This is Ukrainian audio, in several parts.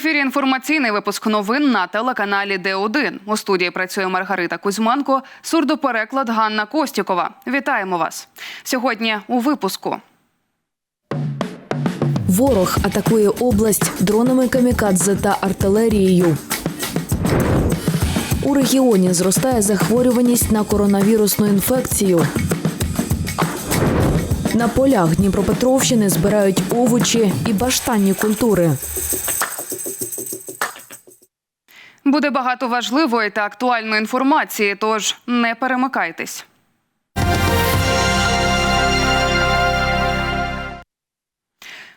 ефірі інформаційний випуск новин на телеканалі Д1. У студії працює Маргарита Кузьманко, сурдопереклад Ганна Костікова. Вітаємо вас сьогодні. У випуску Ворог атакує область дронами камікадзе та артилерією. У регіоні зростає захворюваність на коронавірусну інфекцію. На полях Дніпропетровщини збирають овочі і баштанні культури. Буде багато важливої та актуальної інформації. Тож не перемикайтесь.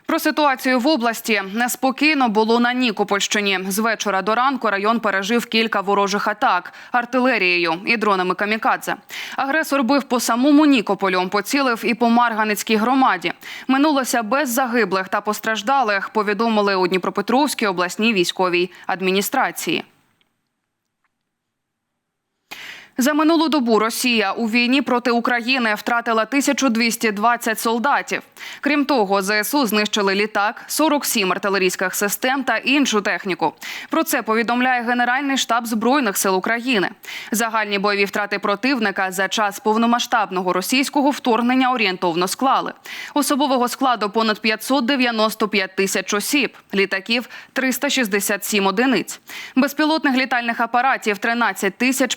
Про ситуацію в області неспокійно було на Нікопольщині. З вечора до ранку район пережив кілька ворожих атак артилерією і дронами камікадзе. Агресор бив по самому Нікополю, поцілив і по Марганицькій громаді. Минулося без загиблих та постраждалих. Повідомили у Дніпропетровській обласній військовій адміністрації. За минулу добу Росія у війні проти України втратила 1220 солдатів. Крім того, ЗСУ знищили літак, 47 артилерійських систем та іншу техніку. Про це повідомляє Генеральний штаб збройних сил України. Загальні бойові втрати противника за час повномасштабного російського вторгнення орієнтовно склали. Особового складу понад 595 тисяч осіб, літаків 367 одиниць, безпілотних літальних апаратів 13 тисяч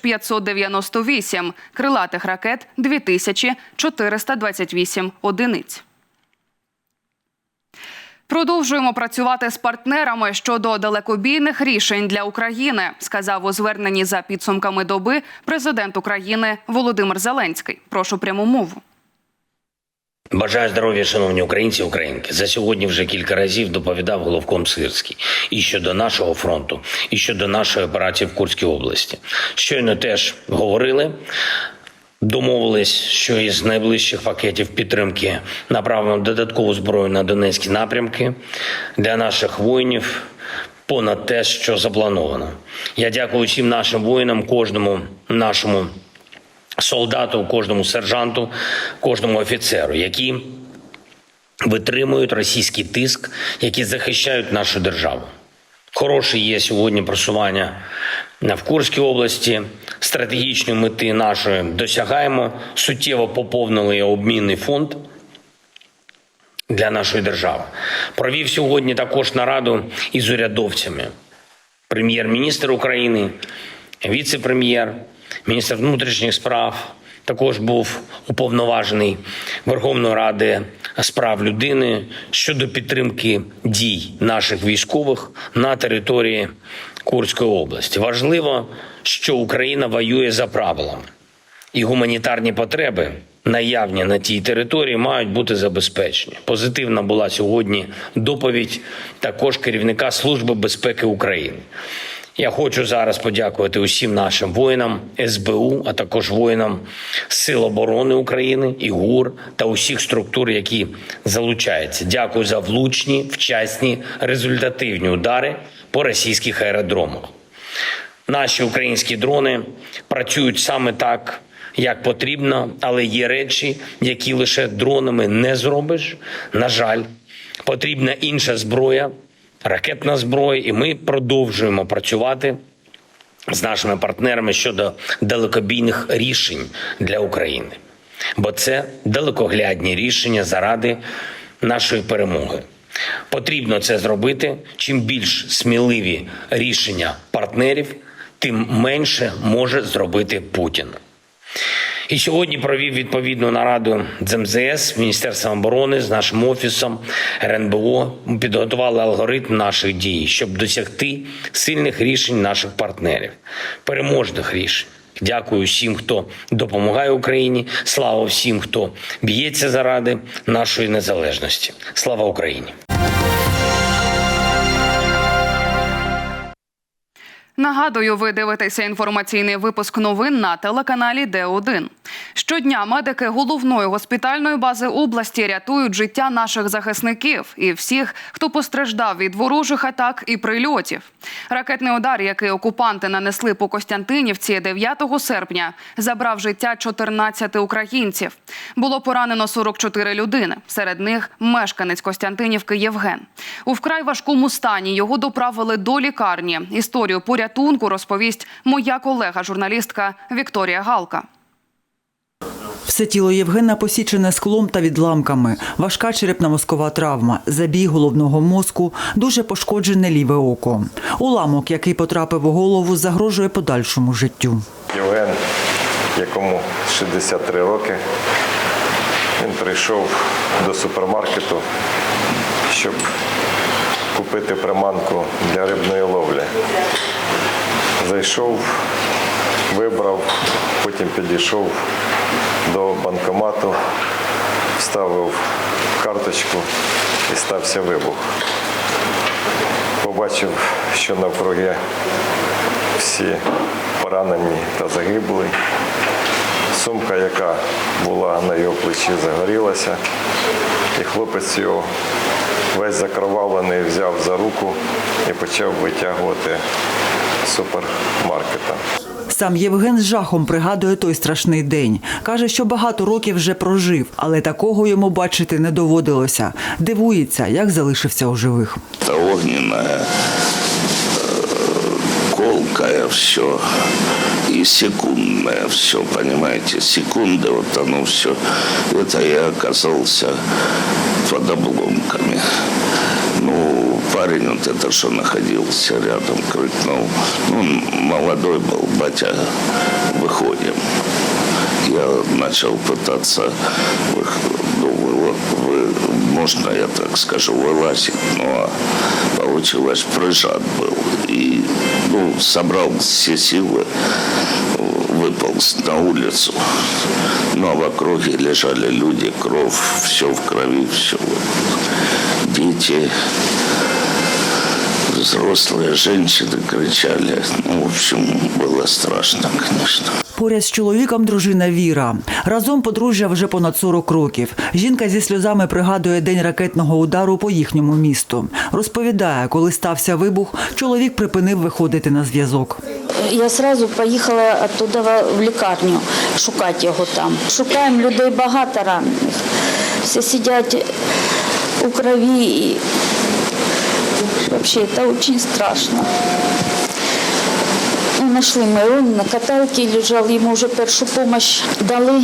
598, крилатих ракет 2428 одиниць. Продовжуємо працювати з партнерами щодо далекобійних рішень для України, сказав у зверненні за підсумками доби президент України Володимир Зеленський. Прошу пряму мову. Бажаю здоров'я, шановні українці українки. За сьогодні вже кілька разів доповідав головком Сирський і щодо нашого фронту, і щодо нашої операції в Курській області. Щойно теж говорили. Домовились, що із найближчих пакетів підтримки направимо додаткову зброю на Донецькі напрямки для наших воїнів понад те, що заплановано. Я дякую всім нашим воїнам, кожному нашому солдату, кожному сержанту, кожному офіцеру, які витримують російський тиск, які захищають нашу державу. Хороше є сьогодні просування в Курській області. Стратегічної мети нашої досягаємо. Суттєво поповнили обмінний фонд для нашої держави. Провів сьогодні також нараду із урядовцями. Прем'єр-міністр України, віце-прем'єр, міністр внутрішніх справ. Також був уповноважений Верховної Ради з прав людини щодо підтримки дій наших військових на території Курської області. Важливо, що Україна воює за правилами, і гуманітарні потреби, наявні на тій території, мають бути забезпечені. Позитивна була сьогодні доповідь також керівника Служби безпеки України. Я хочу зараз подякувати усім нашим воїнам СБУ, а також воїнам Сил оборони України і ГУР та усіх структур, які залучаються. Дякую за влучні, вчасні, результативні удари по російських аеродромах. Наші українські дрони працюють саме так, як потрібно, але є речі, які лише дронами не зробиш. На жаль, потрібна інша зброя ракетна зброя, і ми продовжуємо працювати з нашими партнерами щодо далекобійних рішень для України, бо це далекоглядні рішення заради нашої перемоги. Потрібно це зробити. Чим більш сміливі рішення партнерів, тим менше може зробити Путін. І сьогодні провів відповідну нараду з МЗС, Міністерством оборони, з нашим офісом РНБО. Ми підготували алгоритм наших дій, щоб досягти сильних рішень наших партнерів, переможних рішень. Дякую всім, хто допомагає Україні. Слава всім, хто б'ється заради нашої незалежності. Слава Україні! Нагадую, ви дивитеся інформаційний випуск новин на телеканалі Д1. Щодня медики головної госпітальної бази області рятують життя наших захисників і всіх, хто постраждав від ворожих атак і прильотів. Ракетний удар, який окупанти нанесли по Костянтинівці 9 серпня, забрав життя 14 українців. Було поранено 44 людини. Серед них мешканець Костянтинівки Євген. У вкрай важкому стані його доправили до лікарні. Історію порятунку розповість моя колега, журналістка Вікторія Галка. Все тіло Євгена посічене склом та відламками, важка черепно-мозкова травма, забій головного мозку, дуже пошкоджене ліве око. Уламок, який потрапив у голову, загрожує подальшому життю. Євген, якому 63 роки, він прийшов до супермаркету, щоб купити приманку для рибної ловлі. Зайшов, вибрав, потім підійшов до банкомату, вставив карточку і стався вибух. Побачив, що навкруги всі поранені та загиблі. Сумка, яка була на його плечі, загорілася, і хлопець його весь закровавлений взяв за руку і почав витягувати супермаркета. Сам Євген з жахом пригадує той страшний день. Каже, що багато років вже прожив, але такого йому бачити не доводилося. Дивується, як залишився у живих. Это огненное, э, колкое все и секундное все, понимаете, секунды вот оно все. Это я оказался под обломками. Парень вот это, что находился рядом, крикнул. Ну, молодой был, батя, выходим. Я начал пытаться, вых- ну, вы- вы- можно я так скажу, вылазить, но получилось прыжат был. И ну, собрал все силы, выполз на улицу. Ну, а в округе лежали люди, кровь, все в крови, все. Дети, взрослые женщины кричали. Ну, в общем, было страшно, конечно. Поряд з чоловіком дружина Віра. Разом подружжя вже понад 40 років. Жінка зі сльозами пригадує день ракетного удару по їхньому місту. Розповідає, коли стався вибух, чоловік припинив виходити на зв'язок. Я сразу поїхала оттуда в лікарню шукати його там. Шукаємо людей багато ранених. Всі сидять у крові і взагалі очень страшно. Нашли ми он на каталці лежав, йому вже першу допомогу дали.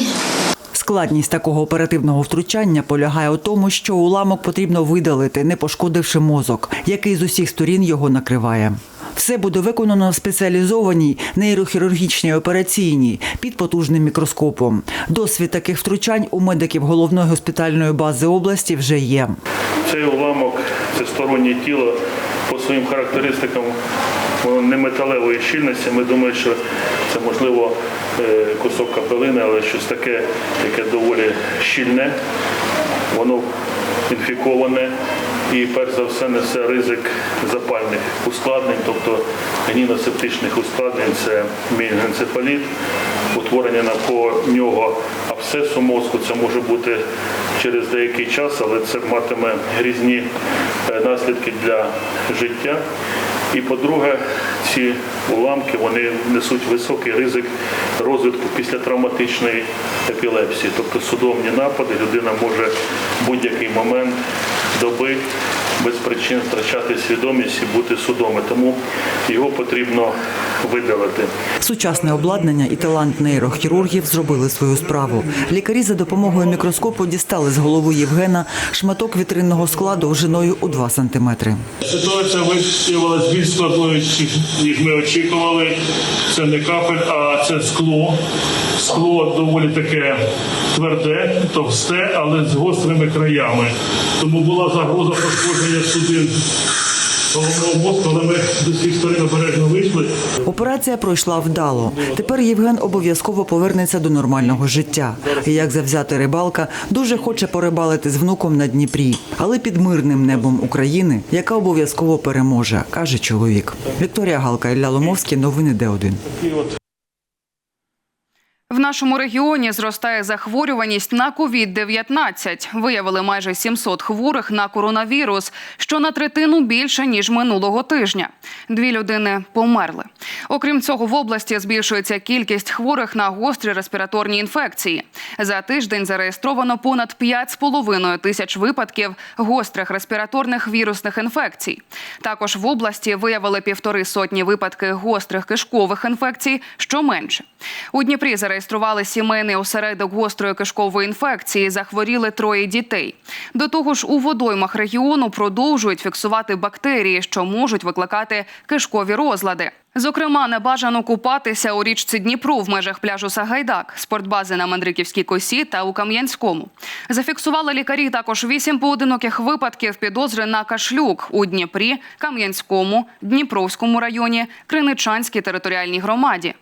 Складність такого оперативного втручання полягає у тому, що уламок потрібно видалити, не пошкодивши мозок, який з усіх сторін його накриває. Все буде виконано в спеціалізованій нейрохірургічній операційній під потужним мікроскопом. Досвід таких втручань у медиків головної госпітальної бази області вже є. Цей уламок це стороннє тіло по своїм характеристикам не металевої щільності. Ми думаємо, що це можливо е, кусок капелини, але щось таке, яке доволі щільне, воно інфіковане і перш за все несе ризик запальних ускладнень, тобто гніносептичних ускладнень, це мієнцефаліт, утворення навколо нього абсцесу мозку. Це може бути через деякий час, але це матиме грізні е, наслідки для життя. І по-друге, ці уламки вони несуть високий ризик розвитку післятравматичної епілепсії, тобто судомні напади. Людина може в будь-який момент доби без причин втрачати свідомість і бути судоми. Тому його потрібно видалити. Сучасне обладнання і талант нейрохірургів зробили свою справу. Лікарі за допомогою мікроскопу дістали з голови Євгена шматок вітринного скла довжиною у 2 сантиметри. Ситуація виявилася більш складною, ніж ми очікували. Це не капель, а це скло. Скло доволі таке тверде, товсте, але з гострими краями. Тому була загроза пошкодження судин головного мосту, але ми з усіх сторін обережно вийшли. Операція пройшла вдало. Тепер Євген обов'язково повернеться до нормального життя. І як завзяти рибалка, дуже хоче порибалити з внуком на Дніпрі, але під мирним небом України, яка обов'язково переможе, каже чоловік. Вікторія Галка, Ілля Ломовський, новини Д1. В нашому регіоні зростає захворюваність на COVID-19. Виявили майже 700 хворих на коронавірус, що на третину більше ніж минулого тижня. Дві людини померли. Окрім цього, в області збільшується кількість хворих на гострі респіраторні інфекції. За тиждень зареєстровано понад 5,5 тисяч випадків гострих респіраторних вірусних інфекцій. Також в області виявили півтори сотні випадки гострих кишкових інфекцій, що менше. У Дніпрі зареєстрували сімейний осередок гострої кишкової інфекції. Захворіли троє дітей. До того ж, у водоймах регіону продовжують фіксувати бактерії, що можуть викликати кишкові розлади. Зокрема, не бажано купатися у річці Дніпру в межах пляжу Сагайдак, спортбази на Мандриківській косі та у Кам'янському. Зафіксували лікарі також вісім поодиноких випадків підозри на кашлюк у Дніпрі, Кам'янському, Дніпровському районі, Криничанській територіальній громаді.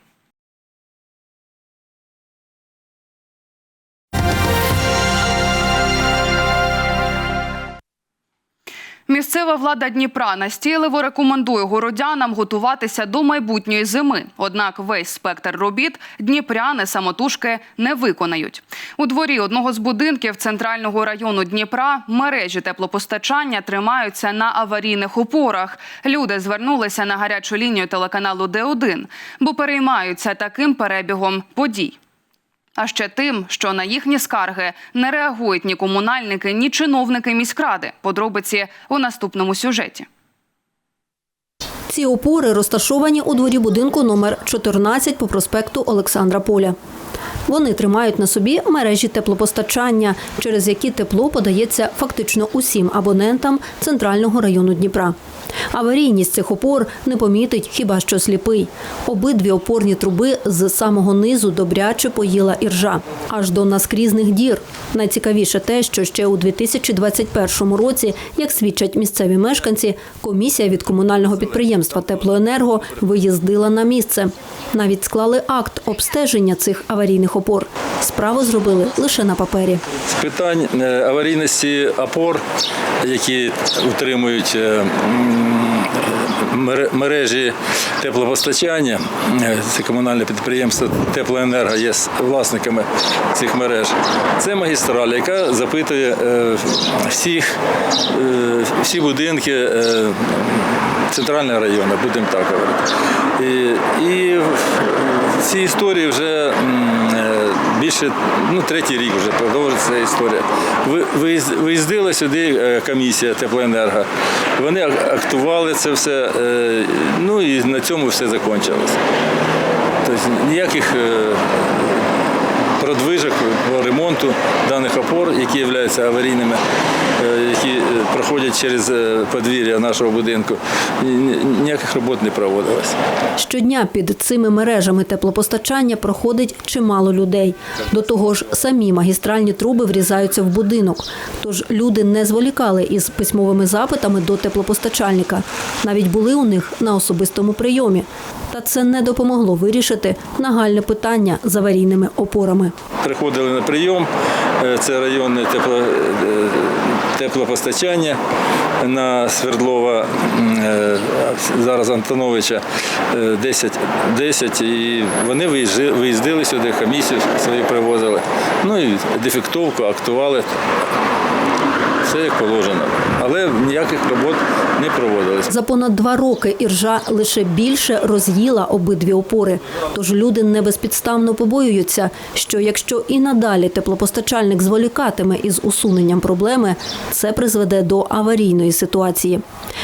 Місцева влада Дніпра настійливо рекомендує городянам готуватися до майбутньої зими. Однак весь спектр робіт дніпряни самотужки не виконають. У дворі одного з будинків центрального району Дніпра мережі теплопостачання тримаються на аварійних опорах. Люди звернулися на гарячу лінію телеканалу Д1, бо переймаються таким перебігом подій. А ще тим, що на їхні скарги не реагують ні комунальники, ні чиновники міськради. Подробиці у наступному сюжеті. Ці опори розташовані у дворі будинку номер 14 по проспекту Олександра Поля. Вони тримають на собі мережі теплопостачання, через які тепло подається фактично усім абонентам центрального району Дніпра. Аварійність цих опор не помітить хіба що сліпий. Обидві опорні труби з самого низу добряче поїла іржа, аж до наскрізних дір. Найцікавіше те, що ще у 2021 році, як свідчать місцеві мешканці, комісія від комунального підприємства Теплоенерго виїздила на місце. Навіть склали акт обстеження цих аварійних опор. Справу зробили лише на папері. З питань е, аварійності опор, які утримують е, мере- мережі теплопостачання, е, це комунальне підприємство Теплоенерго є власниками цих мереж. Це магістраль, яка запитує е, всіх, е, всі будинки е, центрального району, будемо так говорити. І, і цій історії вже е, більше ну, третій рік вже продовжується історія. Виїздила сюди е, комісія теплоенерго. Вони актували це все, е, ну і на цьому все закінчилося. Тобто ніяких продвижок по ремонту даних опор, які являються аварійними, е, які е, проходять через е, подвір'я нашого будинку, ні- ні- ніяких робот не проводилось. Щодня під цими мережами теплопостачання проходить чимало людей. До того ж, самі магістральні труби врізаються в будинок. Тож люди не зволікали із письмовими запитами до теплопостачальника. Навіть були у них на особистому прийомі. Та це не допомогло вирішити нагальне питання з аварійними опорами. Приходили на прийом, е, це районне тепло, е, теплопостачання на Свердлова, е, зараз Антоновича е, 10, 10 і вони виїздили сюди, комісію свою привозили. Ну і дефектовку актували. Все як положено. Але ніяких робот не проводилось. За понад два роки іржа лише більше роз'їла обидві опори. Тож люди не безпідставно побоюються, що якщо і надалі теплопостачальник зволікатиме із усуненням проблеми, це призведе до аварійної ситуації.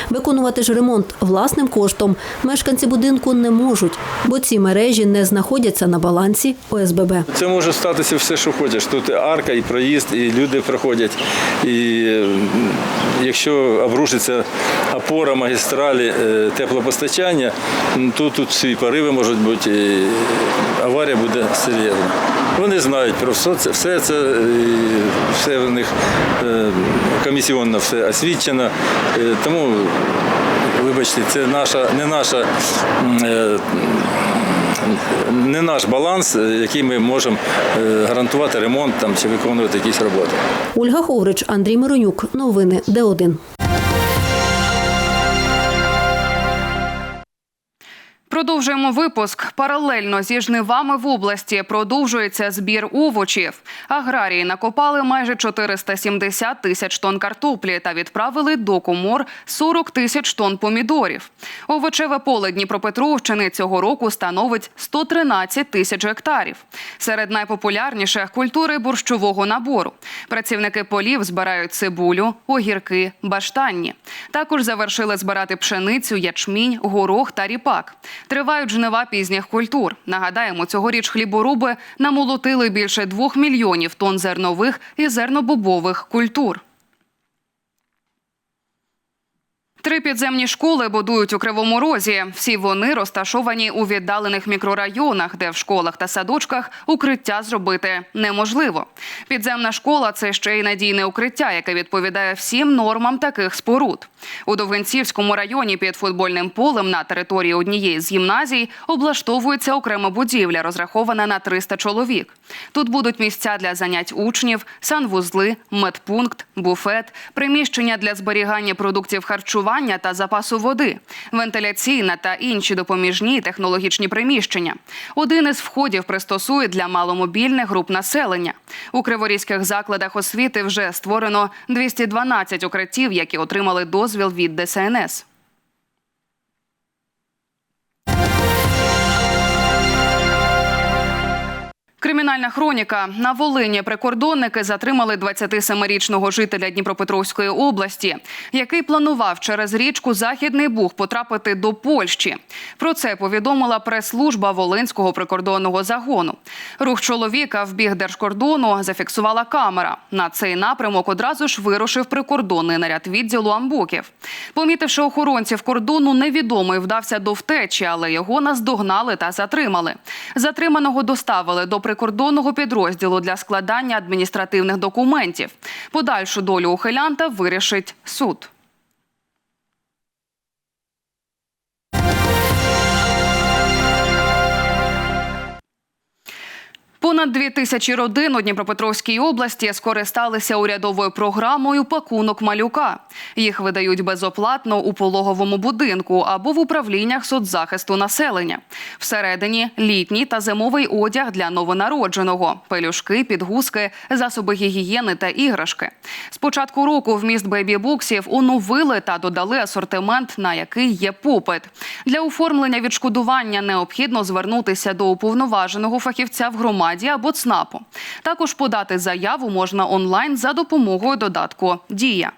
Виконувати ж ремонт власним коштом мешканці будинку не можуть, бо ці мережі не знаходяться на балансі ОСББ. Це може статися все, що хочеш. Тут арка, і проїзд, і люди проходять. І якщо обрушиться опора магістралі е, теплопостачання, то тут всі пориви можуть бути, і аварія буде серйозна. Вони знають про все це, все це, все в них е, комісіонно все освічено. Е, Тому вибачте, це наша не наша. Не наш баланс, е, який ми можемо е, гарантувати ремонт там чи виконувати якісь роботи. Ольга Ховрич, Андрій Миронюк. Новини Д1. Продовжуємо випуск. Паралельно зі жнивами в області продовжується збір овочів. Аграрії накопали майже 470 тисяч тонн картоплі та відправили до комор 40 тисяч тонн помідорів. Овочеве поле Дніпропетровщини цього року становить 113 тисяч гектарів. Серед найпопулярніших культури борщового набору. Працівники полів збирають цибулю, огірки, баштанні. Також завершили збирати пшеницю, ячмінь, горох та ріпак. Тривають жнива пізніх культур. Нагадаємо, цьогоріч хліборуби намолотили більше двох мільйонів тонн зернових і зернобобових культур. Три підземні школи будують у Кривому Розі. Всі вони розташовані у віддалених мікрорайонах, де в школах та садочках укриття зробити неможливо. Підземна школа це ще й надійне укриття, яке відповідає всім нормам таких споруд. У Довгинцівському районі під футбольним полем на території однієї з гімназій облаштовується окрема будівля, розрахована на 300 чоловік. Тут будуть місця для занять учнів, санвузли, медпункт, буфет, приміщення для зберігання продуктів харчування та запасу води, вентиляційна та інші допоміжні технологічні приміщення. Один із входів пристосують для маломобільних груп населення. У криворізьких закладах освіти вже створено 212 укриттів, які отримали дозвіл від ДСНС. Кримінальна хроніка на Волині прикордонники затримали 27-річного жителя Дніпропетровської області, який планував через річку Західний Буг потрапити до Польщі. Про це повідомила прес-служба Волинського прикордонного загону. Рух чоловіка в біг держкордону зафіксувала камера. На цей напрямок одразу ж вирушив прикордонний наряд відділу амбуків. Помітивши охоронців кордону, невідомий вдався до втечі, але його наздогнали та затримали. Затриманого доставили до прикордонного підрозділу для складання адміністративних документів. Подальшу долю ухилянта вирішить суд. Понад дві тисячі родин у Дніпропетровській області скористалися урядовою програмою Пакунок малюка. Їх видають безоплатно у пологовому будинку або в управліннях соцзахисту населення. Всередині літній та зимовий одяг для новонародженого, пелюшки, підгузки, засоби гігієни та іграшки. З початку року вміст бейбі-буксів оновили та додали асортимент, на який є попит. Для оформлення відшкодування необхідно звернутися до уповноваженого фахівця в громаді або ЦНАПу. Також подати заяву можна онлайн за допомогою додатку Дія.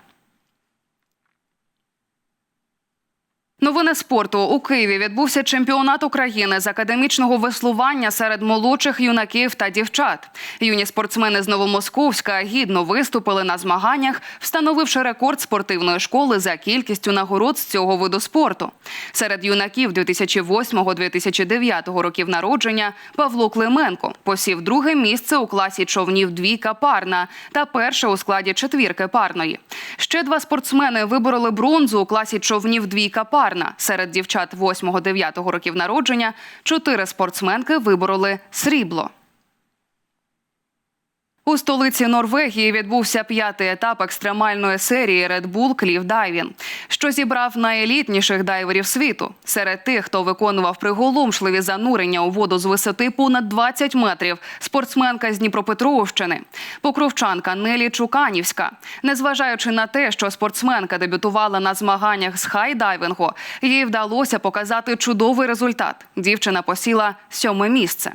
Новини спорту у Києві відбувся чемпіонат України з академічного веслування серед молодших юнаків та дівчат. Юні спортсмени з Новомосковська гідно виступили на змаганнях, встановивши рекорд спортивної школи за кількістю нагород з цього виду спорту. Серед юнаків 2008-2009 років народження Павло Клименко посів друге місце у класі човнів двійка парна та перше у складі четвірки парної. Ще два спортсмени вибороли бронзу у класі човнів двійка парна. Серед дівчат 8-9 років народження чотири спортсменки вибороли срібло. У столиці Норвегії відбувся п'ятий етап екстремальної серії Red Bull Diving, що зібрав найелітніших дайверів світу. Серед тих, хто виконував приголомшливі занурення у воду з висоти понад 20 метрів, спортсменка з Дніпропетровщини, покровчанка Нелі Чуканівська. Незважаючи на те, що спортсменка дебютувала на змаганнях з хайдайвингу, їй вдалося показати чудовий результат. Дівчина посіла сьоме місце.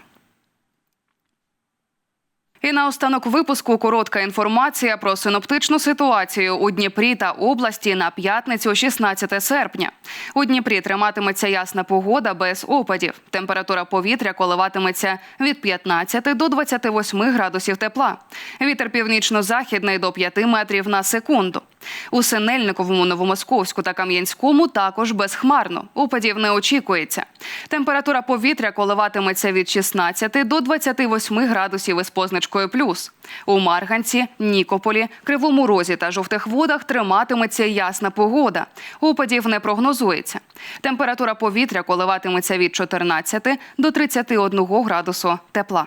І наостанок випуску коротка інформація про синоптичну ситуацію у Дніпрі та області на п'ятницю, 16 серпня. У Дніпрі триматиметься ясна погода без опадів. Температура повітря коливатиметься від 15 до 28 градусів тепла. Вітер північно-західний до 5 метрів на секунду. У Синельниковому, Новомосковську та Кам'янському також безхмарно. Опадів не очікується. Температура повітря коливатиметься від 16 до 28 градусів із позначкою плюс. У Марганці, Нікополі, Кривому Розі та жовтих водах триматиметься ясна погода. Опадів не прогнозується. Температура повітря коливатиметься від 14 до 31 градусу тепла.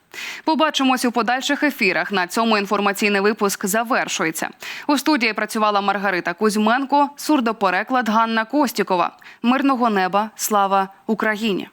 Побачимось у подальших ефірах. На цьому інформаційний випуск завершується. У студії працювала Маргарита Кузьменко, сурдопереклад Ганна Костікова. Мирного неба, слава Україні!